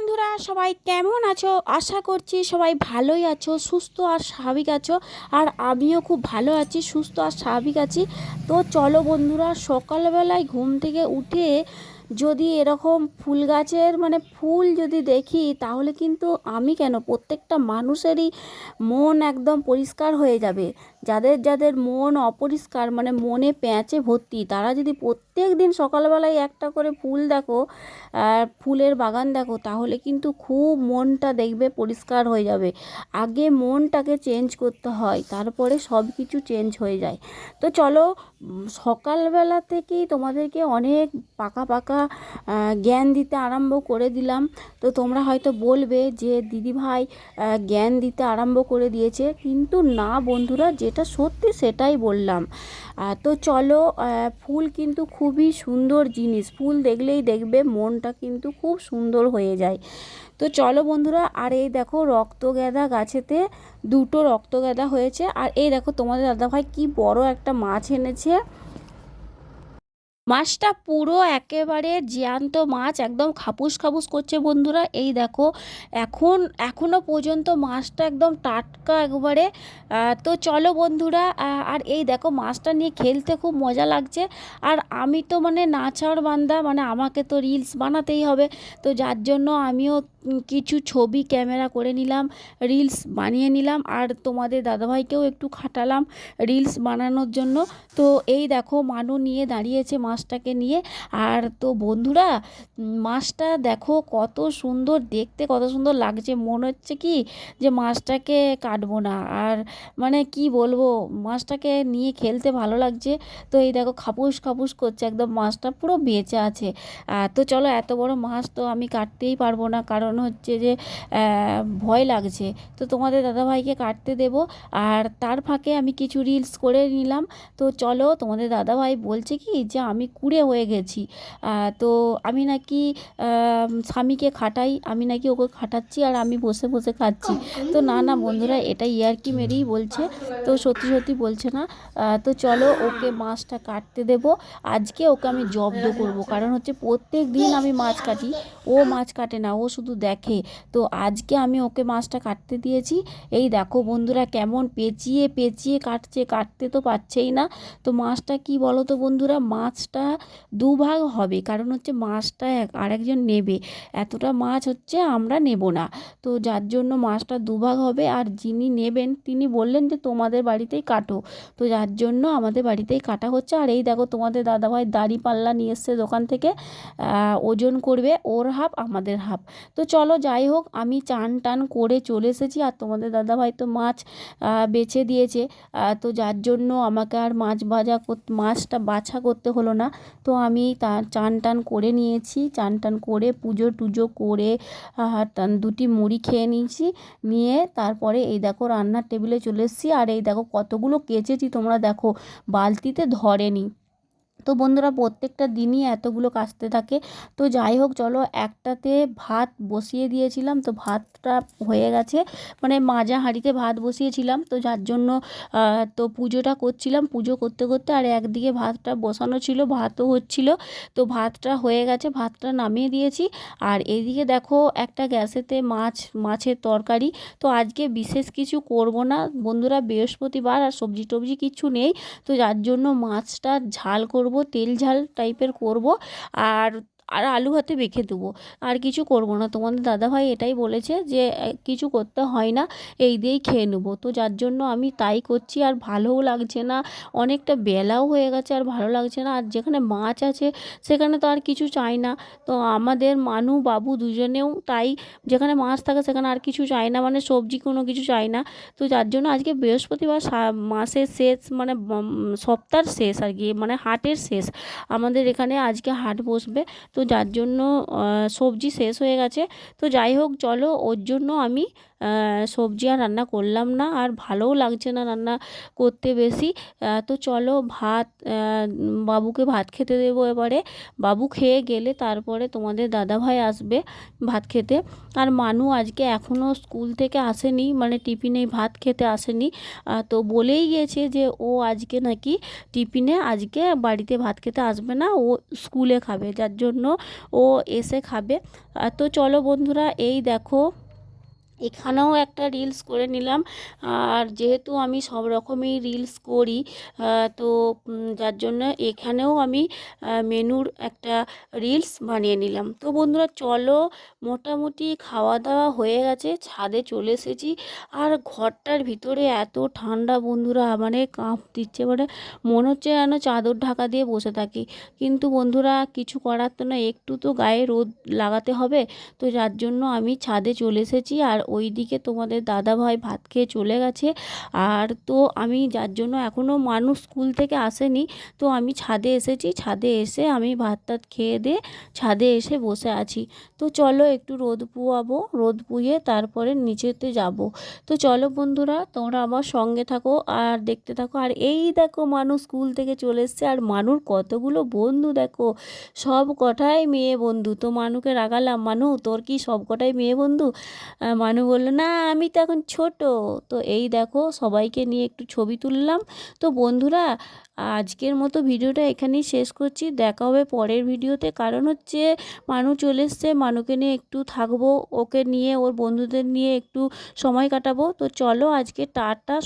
বন্ধুরা, সবাই কেমন আছো? আশা করছি সবাই ভালোই আছো, সুস্থ আর স্বাভাবিক আছো, আর আমিও খুব ভালো আছি, সুস্থ আর স্বাভাবিক আছি। তো চলো বন্ধুরা, সকালবেলায় ঘুম থেকে উঠে যদি এরকম ফুল গাছের মানে ফুল যদি দেখি, তাহলে কিন্তু আমি কেন? প্রত্যেকটা মানুষেরই মন একদম পরিষ্কার হয়ে যাবে। যাদের যাদের মন অপরিষ্কার মানে মনে প্যাঁচে ভর্তি, তারা যদি প্রত্যেক দিন সকালবেলায় একটা করে ফুল দেখো, আর ফুলের বাগান দেখো, তাহলে কিন্তু খুব মনটা দেখবে পরিষ্কার হয়ে যাবে। আগে মনটাকে চেঞ্জ করতে হয়, তারপরে সব কিছু চেঞ্জ হয়ে যায়। তো চলো সকালবেলা থেকেই তোমাদেরকে অনেক পাকা পাকা জ্ঞান দিতে আরম্ভ করে দিলাম। তো তোমরা হয়তো বলবে যে দিদিভাই জ্ঞান দিতে আরম্ভ করে দিয়েছে। কিন্তু না বন্ধুরা, যেটা সত্যি সেটাই বললাম। তো চলো ফুল কিন্তু খুবই সুন্দর জিনিস। ফুল দেখলেই দেখবে মনটা কিন্তু খুব সুন্দর হয়ে যায়। তো চলো বন্ধুরা, আর এই দেখো রক্তগ্যাদা গাছেতে দুটো রক্ত রক্তগ্যাদা হয়েছে। আর এই দেখো তোমাদের দাদাভাই কি বড় একটা মাছ এনেছে। মাছটা পুরো একেবারে জ্যান্ত মাছ, একদম খাপুস খাপুস করছে বন্ধুরা। এই দেখো, এখন, এখনও পর্যন্ত মাছটা একদম টাটকা একবারে। তো চলো বন্ধুরা আর এই দেখো, মাছটা নিয়ে খেলতে খুব মজা লাগছে। আর আমি তো মানে নাচার বান্দা মানে আমাকে তো রিলস বানাতেই হবে। তো যার জন্য আমিও কিছু ছবি, ক্যামেরা করে নিলাম, রিলস বানিয়ে নিলাম। আর তোমাদের দাদাভাইকেও একটু খাটালাম রিলস বানানোর জন্য। তো এই দেখো, মানু নিয়ে দাঁড়িয়েছে মাছটাকে নিয়ে। আর তো বন্ধুরা মাছটা দেখো কত সুন্দর দেখতে, কত সুন্দর লাগছে। মনে হচ্ছে কি যে মাছটাকে কাটবো না। আর মানে কি বলব, মাছটাকে নিয়ে খেলতে ভালো লাগছে। তো এই দেখো খাপুস খাপুস করছে একদম, মাছটা পুরো বেঁচে আছে। তো চলো এত বড় মাছ তো আমি কাটতেই পারব না। কারণ হচ্ছে যে ভয় লাগছে। তো তোমাদের দাদাভাইকে কাটতে দেবো। আর তার ফাঁকে আমি কিছু রিলস করে নিলাম। তো চলো তোমাদের দাদাভাই বলছে কি যে আমি কুড়ে হয়ে গেছি। তো আমি নাকি স্বামীকে খাটাই, আমি নাকি ওকে খাটাচ্ছি আর আমি বসে বসে খাচ্ছি। তো না না, বন্ধুরা এটা ইয়ার্কি মেরেই বলছে। তো সত্যি সত্যি বলছে না। তো চলো ওকে মাছটা কাটতে দেব। আজকে ওকে আমি জব্দ করব। কারণ হচ্ছে প্রত্যেক দিন আমি মাছ কাটি। ও মাছ কাটে না, ও শুধু দেখে। তো আজকে আমি ওকে মাছটা কাটতে দিয়েছি। এই দেখো বন্ধুরা, কেমন পেঁচিয়ে পেঁচিয়ে কাটছে, কাটতে তো পারছেই না। তো মাছটা কি বলো তো বন্ধুরা? মাছটা দুভাগ হবে। কারণ হচ্ছে মাছটা এক, আরেকজন নেবে। এতটা মাছ হচ্ছে আমরা নেব না। তো যার জন্য মাছটা দুভাগ হবে আর যিনি নেবেন, তিনি বললেন যে তোমাদের বাড়িতেই কাটো। তো যার জন্য আমাদের বাড়িতেই কাটা হচ্ছে। আর এই দেখো তোমাদের দাদাভাই দাড়ি পাল্লা নিয়ে এসছে দোকান থেকে। ওজন করবে ওর হাফ, আমাদের হাফ। তো চলো যাই হোক, আমি চান টান করে চলে এসেছি আর তোমাদের দাদাভাই তো মাছ বেছে দিয়েছে। তো যার জন্য আমাকে আর মাছ ভাজা মাছটা বাছা করতে হলো না। তো আমি তা চান টান করে নিয়েছি। চান টান করে পুজো টুজো করে দুটি মুড়ি খেয়ে নিয়েছি। নিয়ে তারপরে এই দেখো রান্নার টেবিলে চলে এসেছি। আর এই দেখো কতগুলো কেচেছি, তোমরা দেখো, বালতিতে ধরেনি। তো বন্ধুরা প্রত্যেকটা দিনই এতগুলো কাচতে থাকে। তো যাই হোক, চলো একটাতে ভাত বসিয়ে দিয়েছিলাম। তো ভাতটা হয়ে গেছে। মানে মাজা হাঁড়িতে ভাত বসিয়েছিলাম। তো যার জন্য তো পুজোটা করছিলাম। পুজো করতে করতে আর একদিকে ভাতটা বসানো ছিল, ভাতও হচ্ছিল। তো ভাতটা হয়ে গেছে, ভাতটা নামিয়ে দিয়েছি। আর এইদিকে দেখো, একটা গ্যাসেতে মাছ, মাছের তরকারি। তো আজকে বিশেষ কিছু করব না। বন্ধুরা বৃহস্পতিবার আর সবজি টবজি কিছু নেই। তো যার জন্য মাছটা ঝাল করব তেল ঝাল টাইপের করব। আর আর আলু ভাতে মেখে দেবো। আর কিছু করব না। তোমাদের দাদাভাই এটাই বলেছে যে কিছু করতে হয় না, এই দিয়েই খেয়ে নেব। তো যার জন্য আমি তাই করছি। আর ভালোও লাগছে না। অনেকটা বেলাও হয়ে গেছে আর ভালো লাগছে না। আর যেখানে মাছ আছে, সেখানে তো আর কিছু চাই না। তো আমাদের মানু, বাবু দুজনেও তাই, যেখানে মাছ থাকে সেখানে আর কিছু চাই না। মানে সবজি কোনো কিছু চাই না। তো যার জন্য আজকে বৃহস্পতিবার মাসের শেষ মানে সপ্তাহের শেষ আর কি মানে হাটের শেষ। আমাদের এখানে আজকে হাট বসবে। তো যার জন্য সবজি শেষ হয়ে গেছে। তো যাই হোক চলো ওর জন্য আমি সবজি আর রান্না করলাম না, আর ভালোও লাগছে না রান্না করতে বেশি। তো চলো ভাত বাবুকে ভাত খেতে দেবো এবারে। বাবু খেয়ে গেলে তারপরে তোমাদের দাদাভাই আসবে ভাত খেতে। আর মানু আজকে এখনও স্কুল থেকে আসেনি মানে টিফিনে ভাত খেতে আসেনি। তো বলেই গিয়েছে যে ও আজকে নাকি টিফিনে, আজকে বাড়িতে ভাত খেতে আসবে না, ও স্কুলে খাবে, যার জন্য ও এসে খাবে। তো চলো বন্ধুরা, এই দেখো এখানেও একটা রিলস করে নিলাম। আর যেহেতু আমি সব রকমই রিলস করি তো যার জন্য এখানেও আমি মেনুর একটা রিলস বানিয়ে নিলাম। তো বন্ধুরা, চলো, মোটামুটি খাওয়া দাওয়া হয়ে গেছে, ছাদে চলে এসেছি। আর ঘরটার ভিতরে এত ঠান্ডা বন্ধুরা মানে কাঁপ দিচ্ছে মানে মনে হচ্ছে যেন চাদর ঢাকা দিয়ে বসে থাকি। কিন্তু বন্ধুরা, কিছু করার তো না একটু তো গায়ে রোদ লাগাতে হবে। তো যার জন্য আমি ছাদে চলে এসেছি, আর ওই দিকে তোমাদের দাদাভাই ভাত খেয়ে চলে গেছে। আর তো আমি যার জন্য এখনও মানুষ স্কুল থেকে আসেনি, তো আমি ছাদে এসেছি। ছাদে এসে আমি ভাত টাত খেয়ে দিয়ে ছাদে এসে বসে আছি। তো চলো একটু রোদ পুয়াবো, রোদ পুয়ে তারপরে নিচেতে যাব। তো চলো বন্ধুরা, তোমরা আমার সঙ্গে থাকো আর দেখতে থাকো। আর এই দেখো মানুষ স্কুল থেকে চলে এসছে। আর মানুর কতগুলো বন্ধু দেখো, সব কটাই মেয়ে বন্ধু। তো মানুকে রাগালাম, মানু, তোর কি সব কটাই মেয়ে বন্ধু? মানু বলল, না, আমি তো এখন ছোট। তো এই দেখো, সবাইকে নিয়ে একটু ছবি তুললাম। তো বন্ধুরা, আজকের মতো ভিডিওটা এখানেই শেষ করছি। দেখা হবে পরের ভিডিওতে। কারণ হচ্ছে, মানু চলে এসছে। মানুকে নিয়ে একটু থাকব, ওকে নিয়ে, ওর বন্ধুদের নিয়ে একটু সময় কাটাবো। তো চলো, আজকে টাটা